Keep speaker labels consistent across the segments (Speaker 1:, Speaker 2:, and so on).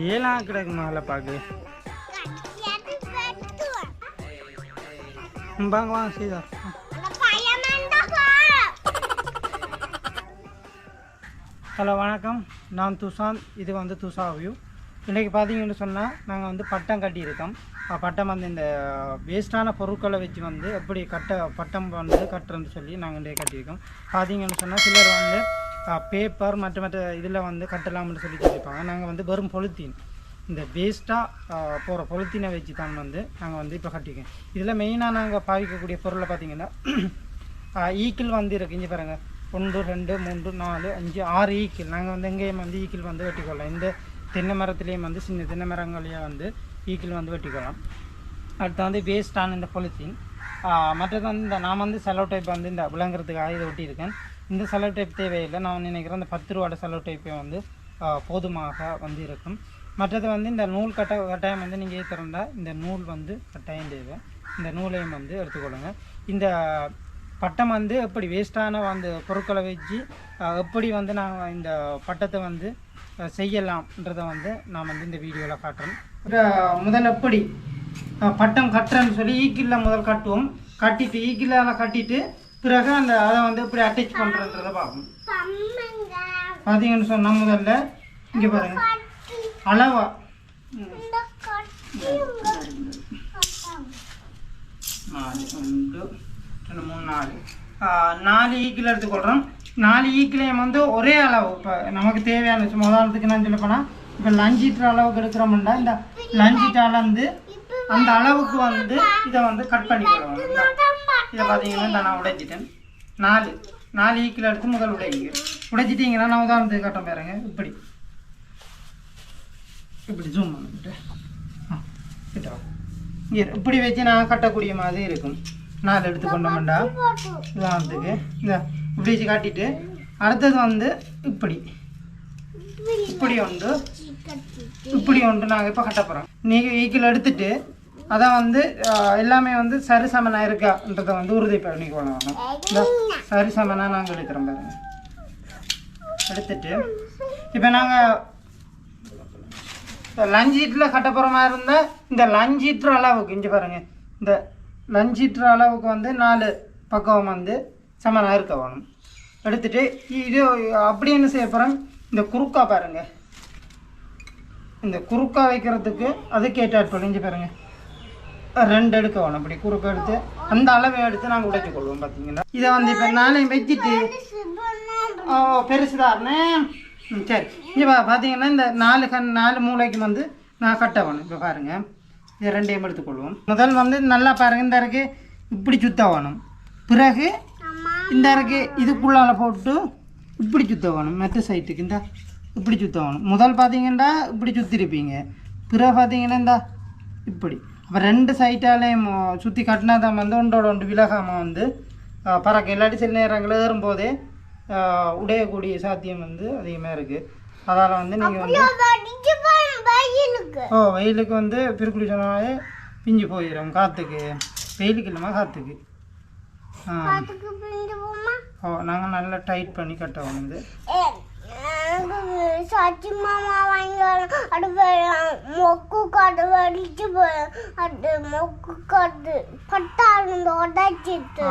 Speaker 1: ஏலாம் கிடக்கு மேலே பாக்கு வாங்க வாங்க சீதா ஹலோ வணக்கம். நான் துஷாந்த். இது வந்து துஷா வியூ. இன்றைக்கி பார்த்தீங்கன்னு சொன்னால் நாங்கள் வந்து பட்டம் கட்டியிருக்கோம். பட்டம் வந்து இந்த வேஸ்ட்டான பொருட்களை வச்சு வந்து எப்படி கட்ட பட்டம் வந்து கட்டுறேன்னு சொல்லி நாங்கள் இன்றைய கட்டியிருக்கோம். பார்த்தீங்கன்னு சொன்னால் சிலர் வந்து பேப்பர் மற்ற மற்ற இதில் வந்து கட்டலாம்னு சொல்லி சொல்லியிருப்பாங்க. நாங்கள் வந்து வெறும் பொலித்தீன் இந்த வேஸ்ட்டாக போகிற பொலித்தீனை வச்சு தான் வந்து நாங்கள் வந்து இப்போ கட்டியிருக்கோம் இதில் மெயினாக நாங்கள் பாவிக்கக்கூடிய பொருளை பார்த்தீங்கன்னா ஈக்கிள் வந்து இருக்கு. இங்கே பாருங்கள் ஒன்று ரெண்டு மூன்று நாலு அஞ்சு ஆறு ஈக்கிள் நாங்கள் வந்து எங்கேயும் வந்து ஈக்கிள் வந்து வெட்டிக்கொள்ளலாம். இந்த தென்னை மரத்துலேயும் வந்து சின்ன தென்னை மரங்களையே வந்து ஈக்கிள் வந்து வெட்டிக்கலாம் அடுத்து வந்து வேஸ்டான இந்த பொலித்தீன் மற்றது வந்து இந்த நான் வந்து செலவு டைப் வந்து இந்த விளங்குறதுக்காக இதை ஒட்டியிருக்கேன். இந்த செலவு டைப் தேவையில்லை. நான் நினைக்கிறேன் அந்த பத்து ரூபாட செலவு டைப்பே வந்து போதுமாக வந்து இருக்கும் மற்றது வந்து இந்த நூல் கட்ட கட்டாயம் வந்து நீங்கள் ஏற்றுறா இந்த நூல் வந்து கட்டாயம் தேவை. இந்த நூலையும் வந்து எடுத்துக்கொள்ளுங்க. இந்த பட்டம் வந்து எப்படி வேஸ்ட்டான அந்த பொருட்களை வச்சு எப்படி வந்து நாங்கள் இந்த பட்டத்தை வந்து செய்யலாம்ன்றதை வந்து நான் வந்து இந்த வீடியோவில் காட்டுறேன். முதல் எப்படி பட்டம் கட்டுறேன்னு சொல்லி ஈக்கில்ல முதல் கட்டுவோம். கட்டிட்டு ஈக்கில்லால் கட்டிட்டு பிறகு அந்த அதை வந்து எப்படி அட்டாச் பண்ணுறன்றதை பார்ப்போம் பார்த்தீங்கன்னு சொன்னால் முதல்ல இங்கே பாருங்க. அளவா. நாலு ஒன்று ரெண்டு மூணு நாலு. நாலு ஈக்கில் எடுத்துக்கொள்கிறோம் நாலு ஈக்கிலையும் வந்து ஒரே அளவு. இப்போ நமக்கு தேவையான சும்மா உதாரணத்துக்கு நான் சொல்ல போனால் இப்போ லஞ்சிட்டர் அளவுக்கு எடுக்கிறோம்னா இந்த லஞ்சிட்டு அளந்து அந்த அளவுக்கு வந்து இதை வந்து கட் பண்ணிக்கிறோம் இதை பார்த்தீங்கன்னா இந்த நான் உடைச்சிட்டேன் நாலு. நாலு ஈக்கில் எடுத்து முதல் உடைங்க. உடைச்சிட்டிங்கன்னா நான் உதாரணத்துக்கு கட்டம் பாருங்க. இப்படி. இப்படி ஜூம் பண்ணிட்டு. ஆ கிட்ட இப்படி வச்சு நான் கட்டக்கூடிய மாதிரி இருக்கும். நாலு எடுத்து கொண்டு கொண்டால் இதான் உதாரணத்துக்கு. இந்த இப்படி வச்சு காட்டிட்டு. அடுத்தது வந்து இப்படி. இப்படி உண்டு இப்படி உண்டு நாங்கள் இப்போ கட்ட போகிறோம் நீங்கள் ஈக்கில் எடுத்துட்டு அதான் வந்து எல்லாமே வந்து சரிசமனாக இருக்கான்றதை வந்து உறுதி பண்ணிக்கணும் இந்த சரிசமனாக நாங்கள் எடுக்கிறோம் பாருங்க. எடுத்துட்டு இப்போ நாங்கள் லஞ்சீட்டில் கட்ட போகிற மாதிரி இருந்தால் இந்த லஞ்சீட்டர் அளவுக்கு இங்கே பாருங்கள் இந்த லஞ்சீட்டர் அளவுக்கு வந்து நாலு பக்கம் வந்து சமனாக இருக்க வேணும். எடுத்துட்டு இது அப்படி என்ன செய்ய போகிறோம் இந்த குறுக்கா பாருங்க. இந்த குறுக்கா வைக்கிறதுக்கு அதுக்கு ஏற்றாற்படும் இஞ்சி பாருங்கள் ரெண்டு எடுக்க வேணும் அப்படி குறுக்க எடுத்து அந்த அளவை எடுத்து நாங்கள் உடைச்சு கொள்வோம் பார்த்தீங்கன்னா இதை வந்து இப்போ நானே வச்சுட்டு ஓ பெருசுதாருண்ணே சரி. இங்கே பார்த்தீங்கன்னா இந்த நாலு கண் நாலு மூளைக்கு வந்து நான் கட்ட வேணும். இப்போ பாருங்கள் இது ரெண்டையும் எடுத்துக்கொள்வோம். முதல் வந்து நல்லா பாருங்கள் இந்த இறக்கு இப்படி சுத்த வேணும். பிறகு இந்த இறக்கு இதுக்குள்ளால போட்டு இப்படி சுத்த வேணும். மெத்த சைட்டுக்கு இந்த இப்படி சுத்த வேணும். முதல் பார்த்தீங்கன்னா இப்படி சுற்றிருப்பீங்க பிறகு பார்த்தீங்கன்னா இந்த இப்படி. அப்போ ரெண்டு சைட்டாலையும் சுற்றி கட்டினா தான் வந்து ஒன்றோட ஒன்று விலகாமல் வந்து பறக்க. இல்லாட்டி சில நேரங்களில் ஏறும்போதே உடையக்கூடிய சாத்தியம் வந்து அதிகமாக இருக்குது அதால் வந்து நீங்கள் வந்து ஓ வெயிலுக்கு வந்து பிறுக்குடி சொன்னாலே பிஞ்சு போயிடும் காற்றுக்கு வெயிலுக்கு இல்லைம்மா காற்றுக்கு ஓ நாங்கள் நல்லா டைட் பண்ணி கட்டணும் வந்து.
Speaker 2: சச்சி மாமா வாங்கி அது மொக்கு காட்டு வடிச்சு அது மொக்கு காட்டு பட்டாளு உடைச்சிட்டு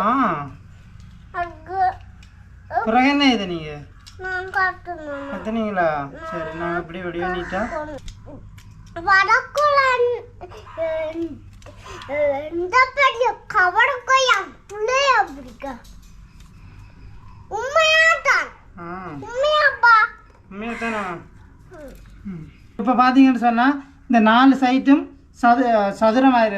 Speaker 2: அதுக்கு
Speaker 1: பிறகு என்ன இது நீங்கள்
Speaker 2: நான் காட்டணும்
Speaker 1: கத்துனீங்களா? சரி நாங்கள் இப்படி வெளியே நீட்டா
Speaker 2: வடக்குள்ள இந்த பெரிய கவடக்கும் என் பிள்ளைய பிடிக்க? உண்மையாட்டான்
Speaker 1: ஆ.
Speaker 2: உண்மையாப்பா.
Speaker 1: உண்மையாக தானே இப்போ பார்த்தீங்கன்னு சொன்னால் இந்த நாலு சைட்டும் சது சதுரமாக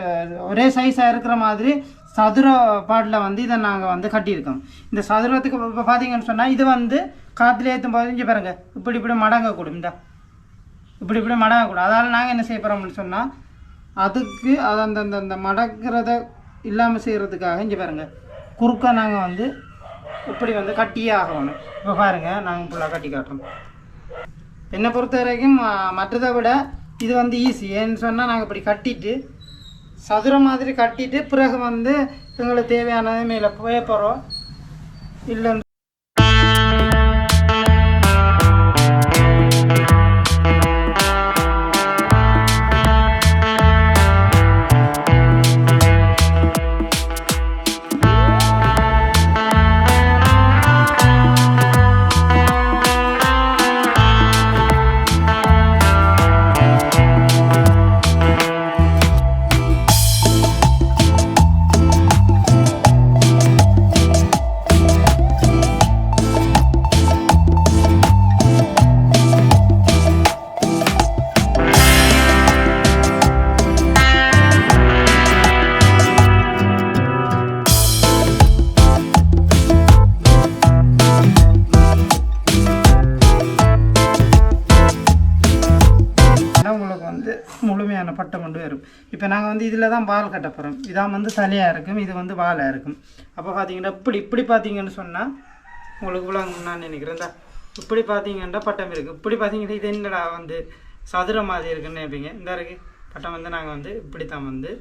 Speaker 1: ஒரே சைஸாக இருக்கிற மாதிரி சதுர பாட்டில் வந்து இதை நாங்கள் வந்து கட்டியிருக்கோம். இந்த சதுரத்துக்கு இப்போ பார்த்தீங்கன்னு சொன்னால் இது வந்து காற்றுல ஏற்றும் போது இங்கே பாருங்க இப்படி இப்படி மடங்கக்கூடும் இந்த. இப்படி இப்படி மடங்கக்கூடும் அதால் நாங்கள் என்ன செய்ய போகிறோம்னு சொன்னால் அதுக்கு அது அந்த அந்த அந்த மடக்கிறத இல்லாமல் செய்கிறதுக்காக இங்கே பாருங்க குறுக்க நாங்கள் வந்து இப்படி வந்து கட்டியே ஆகணும். இப்போ பாருங்கள் நாங்கள் ஃபுல்லாக கட்டி காட்டுறோம். என்னை பொறுத்த வரைக்கும் மற்றதை விட இது வந்து ஈஸி ஏன்னு சொன்னால் நாங்கள் இப்படி கட்டிட்டு சதுரம் மாதிரி கட்டிட்டு பிறகு வந்து எங்களுக்கு தேவையானது மேலே பேப்பரோ இல்லை வந்து இதில் தான் வால் கட்டப்புறம் இதான் வந்து தலையாக இருக்கும். இது வந்து வாலாக இருக்கும். அப்போ பார்த்தீங்கன்னா இப்படி இப்படி பார்த்தீங்கன்னு சொன்னால் உங்களுக்கு இவ்வளோ நான் நினைக்கிறேன். இப்படி பார்த்தீங்கன்னா பட்டம் இருக்குது இப்படி பார்த்தீங்கன்னா இது என்னடா வந்து சதுர மாதிரி இருக்குன்னு நினைப்பீங்க. இந்த இருக்குது பட்டம் வந்து நாங்கள் வந்து இப்படி தான் வந்து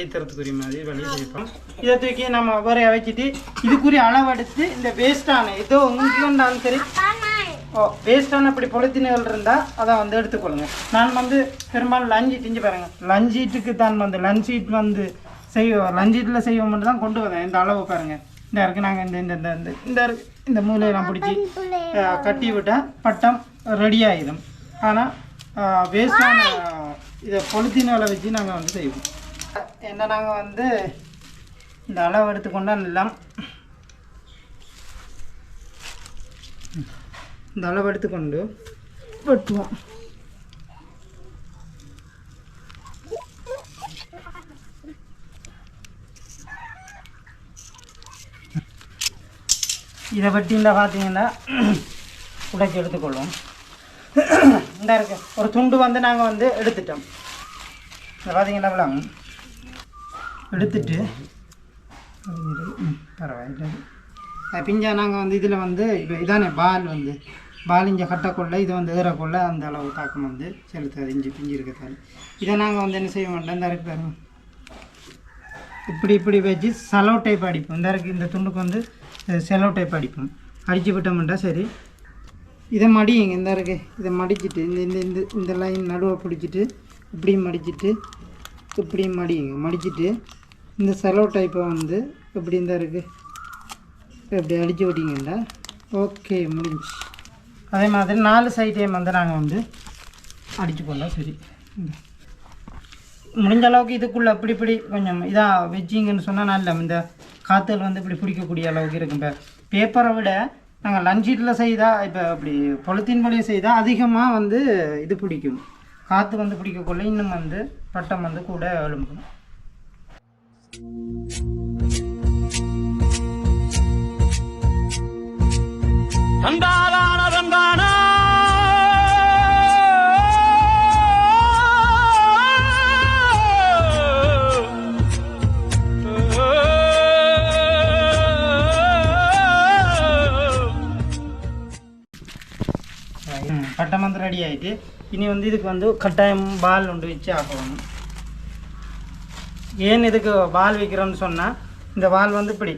Speaker 1: ஏற்றுறதுக்குரிய மாதிரி வழி வைப்போம் இதை தூக்கி நம்ம ஒரே வச்சுட்டு இதுக்குரிய அளவெடுத்து இந்த வேஸ்ட்டான ஏதோ உங்களுக்கு இருந்தாலும் சரி வேஸ்ட்டான இப்படி பொலித்தீன்கள் இருந்தால் அதை வந்து எடுத்துக்கொள்ளுங்க. நான் வந்து பெரும்பாலும் லஞ்ச் திஞ்சு பாருங்க. லஞ்சீட்டுக்கு தான் வந்து லஞ்ச் வந்து செய்வோம் லஞ்ச் செய்வோம் மட்டும் தான் கொண்டு வந்தேன். இந்த அளவு பாருங்க. இந்த இருக்கு நாங்கள் இந்த இந்த இந்த இந்த இந்த இந்த மூலையெல்லாம் பிடிச்சி கட்டி விட்டால் பட்டம் ரெடி ஆகிடும் ஆனால் வேஸ்ட்டான இதை பொலித்தீன்களை வச்சு நாங்கள் வந்து செய்வோம். என்ன நாங்கள் வந்து இந்த அளவு எடுத்துக்கொண்டா எல்லாம் இந்த அளவு எடுத்துக்கொண்டு வெட்டுவோம். இதை வெட்டி பார்த்தீங்கன்னா உடைச்சி எடுத்துக்கொள்ளும் இந்த இருக்கு. ஒரு துண்டு வந்து நாங்கள் வந்து எடுத்துட்டோம். இதை பார்த்தீங்கன்னா எடுத்துட்டு பரவாயில்லை. பிஞ்சா நாங்கள் வந்து இதில் வந்து இப்போ இதானே பால் வந்து. பால் இங்கே கட்டக்குள்ள இது வந்து ஏறக்குள்ள அந்த அளவு தாக்கம் வந்து செலுத்தாது இஞ்சி பிஞ்சு இருக்கிறதால இதை நாங்கள் வந்து என்ன செய்ய மாட்டோம் இந்த இருக்கு இப்படி இப்படி வச்சு செலோ டைப் அடிப்போம். இந்த இருக்கு இந்த துண்டுக்கு வந்து செலோ டைப் அடிப்போம். அடித்து விட்டோம்னா சரி. இதை மடியுங்க இந்த இருக்கு இதை மடிச்சிட்டு இந்த இந்த இந்த இந்த லைன் நடுவை பிடிச்சிட்டு இப்படியும் மடிச்சிட்டு இப்படியும் மடியுங்க. மடிச்சிட்டு இந்த செலோ டைப்பை வந்து இப்படி இந்த இருக்குது இப்படி அடித்து விட்டீங்கன்னா ஓகே முடிஞ்சு அதே மாதிரி நாலு சைட்டையும் வந்து நாங்கள் வந்து அடித்து போடலாம் சரி. முடிஞ்ச அளவுக்கு இதுக்குள்ளே அப்படி இப்படி கொஞ்சம் இதாக வச்சிங்கன்னு சொன்னால் நல்ல இந்த காற்றுகள் வந்து இப்படி பிடிக்கக்கூடிய அளவுக்கு இருக்கும். இப்போ பேப்பரை விட நாங்கள் லஞ்சீட்டில் செய்தால் இப்போ அப்படி பொலித்தீன் வழியும் செய்தால் அதிகமாக வந்து இது பிடிக்கும். காற்று வந்து பிடிக்கக்குள்ள இன்னும் வந்து பட்டம் வந்து கூட எழும்பும்.
Speaker 3: தந்தாரான தந்தானா
Speaker 1: பட்டம் வந்து ரெடி ஆகிட்டு இனி வந்து இதுக்கு வந்து கட்டாயம் பால் ஒன்று வச்சு ஆகணும். ஏன் இதுக்கு பால் வைக்கிறோன்னு சொன்னால் இந்த பால் வந்து இப்படி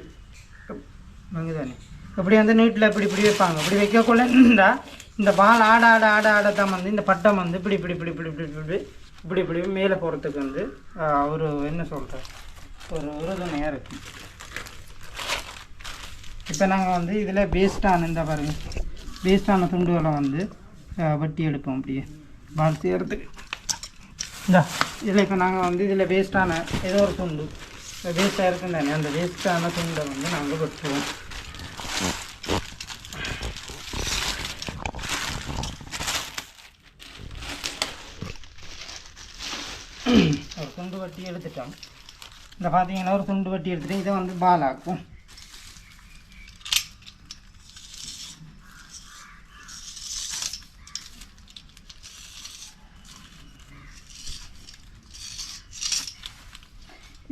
Speaker 1: தானே இப்படி வந்து நீட்டில் இப்படி இப்படி வைப்பாங்க. இப்படி வைக்கக்குள்ள இருந்தால் இந்த பால் ஆட ஆட ஆட ஆட தான் வந்து இந்த பட்டம் வந்து இப்படி இப்படி இப்படி இப்படி இப்படி இப்படி இப்படி இப்படி மேலே போகிறதுக்கு வந்து ஒரு என்ன சொல்கிறேன் ஒரு உறுதுணையாக இருக்கும் இப்போ நாங்கள் வந்து இதில் பேஸ்டான இந்த பாருங்க. பேஸ்டான துண்டுகளை வந்து வட்டி எடுப்போம் அப்படியே. பால் செய்கிறதுக்கு இந்த இதில் இப்போ நாங்கள் வந்து இதில் வேஸ்ட்டான ஏதோ ஒரு துண்டு. வேஸ்ட்டாக இருக்குன்னு தானே அந்த வேஸ்ட்டான துண்டை வந்து நாங்கள் வெட்டுவோம் ஒரு துண்டு வட்டி எடுத்துட்டோம். இந்த பார்த்தீங்கன்னா ஒரு துண்டு வட்டி எடுத்துகிட்டு இதை வந்து பால் ஆக்கும்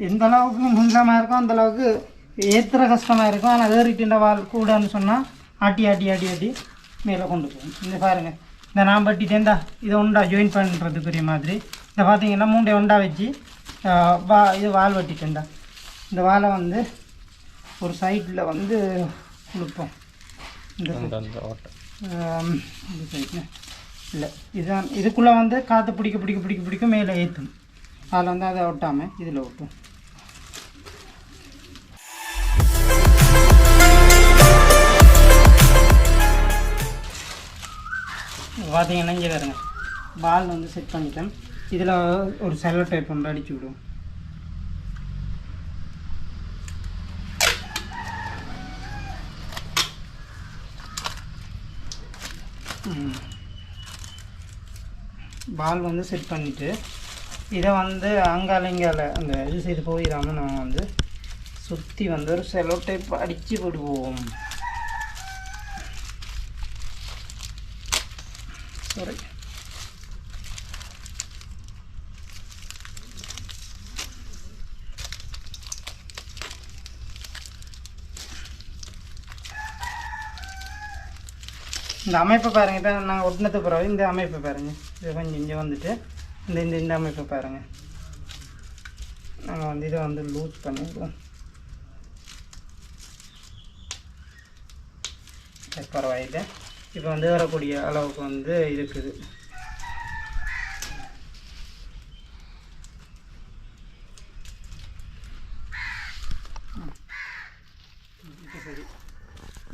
Speaker 1: எந்த அளவுக்கு நீளமாக இருக்கும் அந்தளவுக்கு ஏற்றுற கஷ்டமாக இருக்கும் ஆனால் ஏறிட்டுன்ற வால் கூடன்னு சொன்னால் ஆட்டி ஆட்டி ஆட்டி ஆட்டி மேலே கொண்டு போகும். இந்த பாருங்கள் இந்த நான் பட்டிட்டேன்டா இதை உண்டா ஜாயின் பண்ணுறதுக்குரிய மாதிரி. இந்த பார்த்தீங்கன்னா மூண்டை உண்டா வச்சு வா இது வால் வெட்டிட்டேன்டா. இந்த வாலை வந்து ஒரு சைடில் வந்து கொடுப்போம் இந்த இந்த சைடில் இல்லை இதுதான் இதுக்குள்ளே வந்து காற்று பிடிக்க பிடிக்க பிடிக்க பிடிக்க மேலே ஏற்றும் அதில் வந்து அதை ஒட்டாமல் இதில் ஒட்டும் பார்த்தீங்கன்னா இங்கே பாருங்க. பால் வந்து செட் பண்ணிட்டேன். இதில் ஒரு செல்லோ டைப் ஒன்று அடிச்சு விடுவோம் பால் வந்து செட் பண்ணிவிட்டு இதை வந்து அங்கால இங்கால அந்த இது சைடு போயிடாமல் நம்ம வந்து சுற்றி வந்து ஒரு செலோ டைப் அடித்து விடுவோம் சாரி இந்த அமைப்பை பாருங்கள் இப்போ நாங்கள் ஒட்டினத்து பிறகு இந்த அமைப்பை பாருங்கள் இது கொஞ்சம் இங்கே வந்துட்டு இந்த இந்த இந்த அமைப்பை பாருங்கள் நாங்கள் வந்து இதை வந்து லூஸ் பண்ணிடுவோம். பரவாயில்லை. இப்போ வந்து வரக்கூடிய அளவுக்கு வந்து இருக்குது. சரி.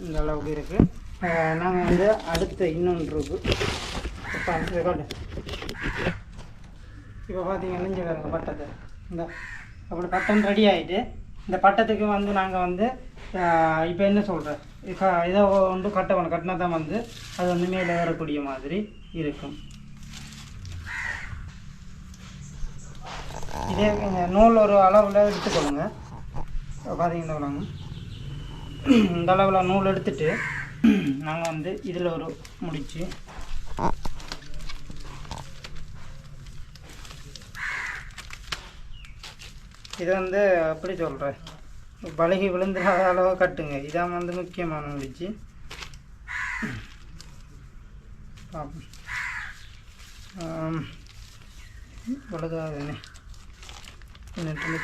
Speaker 1: இந்த அளவுக்கு இருக்குது நாங்கள் வந்து அடுத்த இன்னொன்று இருக்கு இப்போ அந்த காட்டு இப்போ பார்த்தீங்கன்னா இங்கே பட்டத்தை இந்த அப்படி பட்டம் ரெடி ஆகிட்டு இந்த பட்டத்துக்கு வந்து நாங்கள் வந்து இப்போ என்ன சொல்கிறேன் இப்போ இதை வந்து கட்டணும் கட்டினா தான் வந்து அது வந்து மேலே வரக்கூடிய மாதிரி இருக்கும். இதே இந்த நூல் ஒரு அளவில் எடுத்துக்கொள்ளுங்க. பார்த்தீங்கன்னா இந்த அளவில் நூல் எடுத்துட்டு நாங்கள் வந்து இதில் ஒரு முடிச்சு. இது வந்து எப்படி சொல்கிறேன் பழகி விழுந்துடாத அளவு கட்டுங்க. இதான் வந்து முக்கியமான முடிச்சு. பார்ப்போம்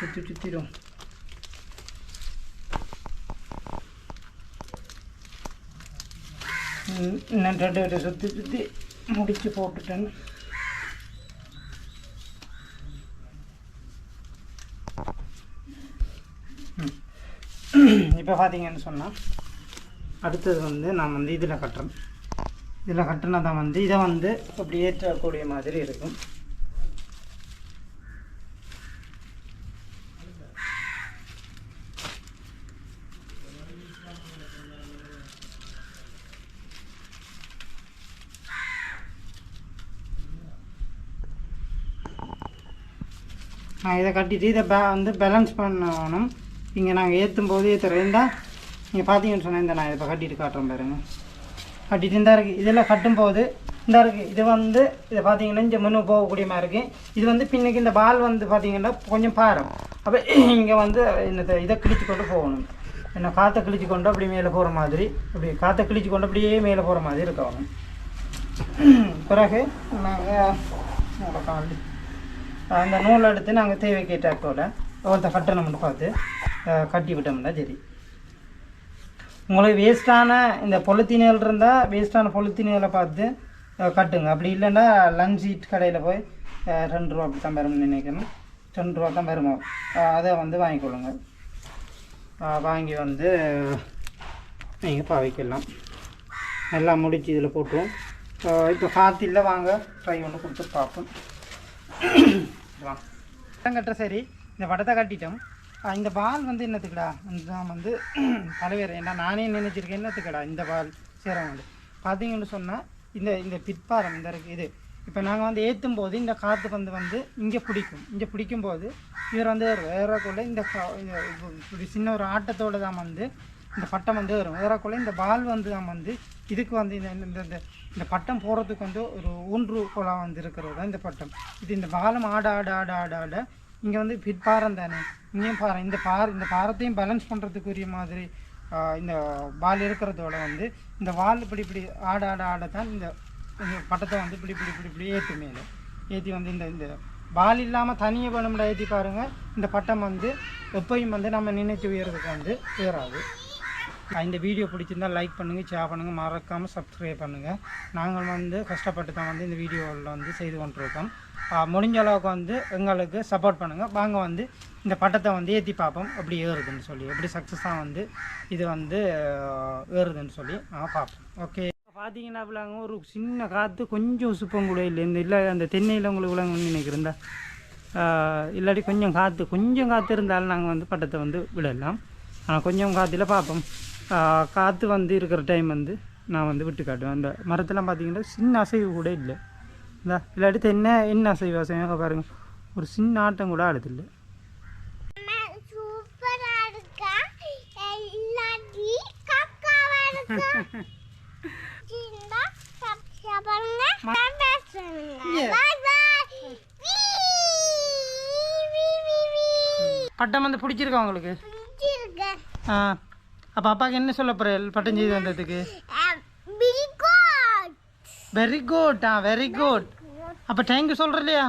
Speaker 1: சுற்றி சுற்றிடும் இன்னும் ரெண்டு பேரை சுற்றி சுற்றி முடிச்சு போட்டுட்டேன். இப்போ பார்த்தீங்கன்னு சொன்னால் அடுத்தது வந்து நான் வந்து இதில் கட்டுறேன். இதில் கட்டினா தான் வந்து இதை வந்து அப்படி ஏற்றக்கூடிய மாதிரி இருக்கும். நான் இதை கட்டிட்டு இதை பே வந்து பேலன்ஸ் பண்ணணும். இங்கே நாங்கள் ஏற்றும் போது ஏற்றுறேன் நீங்கள் பார்த்தீங்கன்னு சொன்னேன் இந்த நான் இப்போ கட்டிட்டு காட்டுறேன் பாருங்க. கட்டிட்டு இந்த இருக்குது இதெல்லாம் கட்டும்போது இந்த இருக்குது இது வந்து இதை பார்த்தீங்கன்னா இங்கே முன்னு போகக்கூடிய மாதிரி இருக்குது இது வந்து பின்னுக்கு இந்த பால் வந்து பார்த்தீங்கன்னா கொஞ்சம் பாரம். அப்போ இங்கே வந்து இந்த இதை கிழிச்சு கொண்டு போகணும். என்ன காற்றை கிழிச்சு கொண்டு அப்படி மேலே போகிற மாதிரி அப்படி காற்றை கிழிச்சு கொண்டு அப்படியே மேலே போகிற மாதிரி இருக்கணும். பிறகு நாங்கள் அந்த நூல் எடுத்து நாங்கள் தேவைக்கு ஏற்றாக்கோட ஒருத்த கட்டணம்னு பார்த்து கட்டி விட்டோம்னா சரி. உங்களுக்கு வேஸ்ட்டான இந்த பொலித்தீனியல் இருந்தால் வேஸ்ட்டான பொலித்தீனியலை பார்த்து கட்டுங்க. அப்படி இல்லைன்னா லஞ்ச் சீட் கடையில் போய் ரெண்டு ரூபா அப்படி தான் வரும்னு நினைக்கிறேன். ரெண்டு ரூபா தான் வருமோ? அதை வந்து வாங்கிக்கொள்ளுங்க. வாங்கி வந்து நீங்கள் பாவிக்கலாம். எல்லாம் முடித்து இதில் போட்டுருவோம். இப்போ காத்தில்ல வாங்க. ட்ரை ஒன்று கொடுத்து பார்ப்போம். வா பட்டம் கட்ட சரி இந்த படத்தை கட்டிட்டோம். இந்த பால் வந்து என்னத்துக்குடா? நான் வந்து தலைவர் ஏன்னா நானே நினைச்சிருக்கேன். என்னத்துக்கடா இந்த பால் சேரவங்க பார்த்தீங்கன்னு சொன்னால் இந்த இந்த பிற்பாரம் இந்த இருக்குது இது. இப்போ நாங்கள் வந்து ஏற்றும் போது இந்த காற்று வந்து வந்து இங்கே பிடிக்கும். இங்கே பிடிக்கும் போது இவர் வந்து ஏறக்குள்ள இந்த கா- இந்த சின்ன ஒரு ஆட்டத்தோடு தான் வந்து இந்த பட்டம் வந்து வரும். ஏறக்குள்ள இந்த பால் வந்து தான் வந்து இதுக்கு வந்து இந்த இந்த இந்த இந்த பட்டம் போடுறதுக்கு வந்து ஒரு ஊன்று குளம் வந்து இருக்கிறது தான் இந்த பட்டம். இது இந்த பாலம் ஆட ஆட ஆட ஆட ஆட இங்கே வந்து பிற்பாரம் தானே? இங்கேயும் பாரம் இந்த பார் இந்த பாரத்தையும் பேலன்ஸ் பண்ணுறதுக்குரிய மாதிரி இந்த பால் இருக்கிறதோட வந்து இந்த வால் இப்படி இப்படி ஆட ஆட ஆட தான் இந்த இந்த பட்டத்தை வந்து இப்படி இப்படி இப்படி இப்படி ஏற்றி மேலே. ஏற்றி வந்து இந்த இந்த பால் இல்லாமல் தனியாக வேணும்டா ஏற்றி பாருங்கள் இந்த பட்டம் வந்து எப்பயும் வந்து நம்ம நினைச்சு உயர்றதுக்கு வந்து உயராது இந்த வீடியோ பிடிச்சிருந்தா லைக் பண்ணுங்கள் ஷேர் பண்ணுங்கள் மறக்காமல் சப்ஸ்கிரைப் பண்ணுங்கள் நாங்கள் வந்து கஷ்டப்பட்டு தான் வந்து இந்த வீடியோவில் வந்து செய்து கொண்டிருக்கோம். முடிஞ்ச அளவுக்கு வந்து எங்களுக்கு சப்போர்ட் பண்ணுங்கள் வாங்க வந்து இந்த பட்டத்தை வந்து ஏற்றி பார்ப்போம். எப்படி ஏறுதுன்னு சொல்லி எப்படி சக்ஸஸாக வந்து இது வந்து ஏறுதுன்னு சொல்லி நாங்கள் பார்ப்போம். ஓகே பார்த்தீங்கன்னா அப்படிலாங்க ஒரு சின்ன காற்று கொஞ்சம் உசுப்பம் கூட இல்லை இந்த இல்லை அந்த தென்னையில் உங்களுக்கு விளங்க நினைக்கிறேன். இல்லாட்டி கொஞ்சம் காற்று கொஞ்சம் காற்று இருந்தாலும் நாங்கள் வந்து பட்டத்தை வந்து விடலாம். ஆனால் கொஞ்சம் காற்றுல பார்ப்போம். காற்று வந்து இருக்கிற டைம் வந்து நான் வந்து விட்டு காட்டுவேன். அந்த மரத்தெல்லாம் பார்த்தீங்கன்னா சின்ன அசைவு கூட இல்லை. இந்த இல்லாட்டி தென்னை என்ன அசைவு அசைவாக பாருங்கள் ஒரு சின்ன ஆட்டம் கூட ஆடுதில்லை பட்டம் வந்து பிடிச்சிருக்கா உங்களுக்கு? ஆ. அப்போ அப்பாவுக்கு என்ன சொல்ல போகிற பட்டம் செய்து வந்ததுக்கு வெரி குட் ஆ வெரி குட் அப்போ தேங்க்யூ சொல்கிற இல்லையா